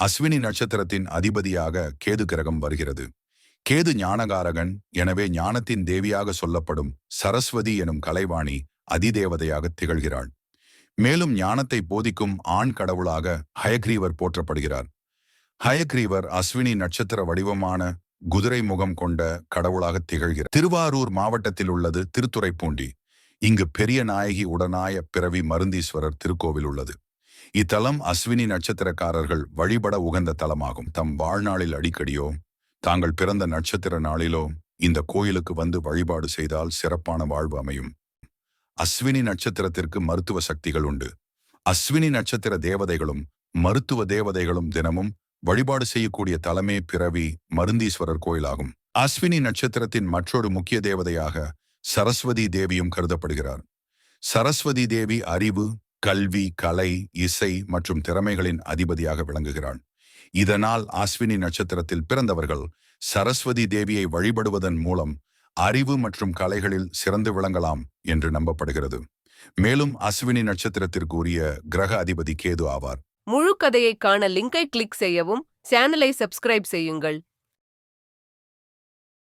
அஸ்வினி நட்சத்திரத்தின் அதிபதியாக கேது கிரகம் வருகிறது. கேது ஞானகாரகன் எனவே ஞானத்தின் தேவியாக சொல்லப்படும் சரஸ்வதி எனும் கலைவாணி அதிதேவதையாக திகழ்கிறாள். மேலும் ஞானத்தை போதிக்கும் ஆண் கடவுளாக ஹயக்ரீவர் போற்றப்படுகிறார். ஹயக்ரீவர் அஸ்வினி நட்சத்திர வடிவமான குதிரை முகம் கொண்ட கடவுளாக திகழ்கிறார். திருவாரூர் மாவட்டத்தில் உள்ளது திருத்துறைப்பூண்டி. இங்கு பெரிய நாயகி உடனாய பிறவி மருந்தீஸ்வரர் திருக்கோவில் உள்ளது. இத்தலம் அஸ்வினி நட்சத்திரக்காரர்கள் வழிபட உகந்த தலமாகும். தம் வாழ்நாளில் அடிக்கடியோ தாங்கள் பிறந்த நட்சத்திர நாளிலோ இந்த கோயிலுக்கு வந்து வழிபாடு செய்தால் சிறப்பான வாழ்வு அமையும். அஸ்வினி நட்சத்திரத்திற்கு மருத்துவ சக்திகள் உண்டு. அஸ்வினி நட்சத்திர தேவதைகளும் மருத்துவ தேவதைகளும் தினமும் வழிபாடு செய்யக்கூடிய தலமே பிறவி மருந்தீஸ்வரர் கோயிலாகும். அஸ்வினி நட்சத்திரத்தின் மற்றொரு முக்கிய தேவதையாக சரஸ்வதி தேவியும் கருதப்படுகிறார். சரஸ்வதி தேவி அறிவு கல்வி கலை இசை மற்றும் திறமைகளின் அதிபதியாக விளங்குகிறாள். இதனால் அஸ்வினி நட்சத்திரத்தில் பிறந்தவர்கள் சரஸ்வதி தேவியை வழிபடுவதன் மூலம் அறிவு மற்றும் கலைகளில் சிறந்து விளங்கலாம் என்று நம்பப்படுகிறது. மேலும் அஸ்வினி நட்சத்திரத்திற்கு உரிய கிரக அதிபதி கேது ஆவார். முழு கதையை காண லிங்கை கிளிக் செய்யவும் சேனலை சப்ஸ்கிரைப் செய்யுங்கள்.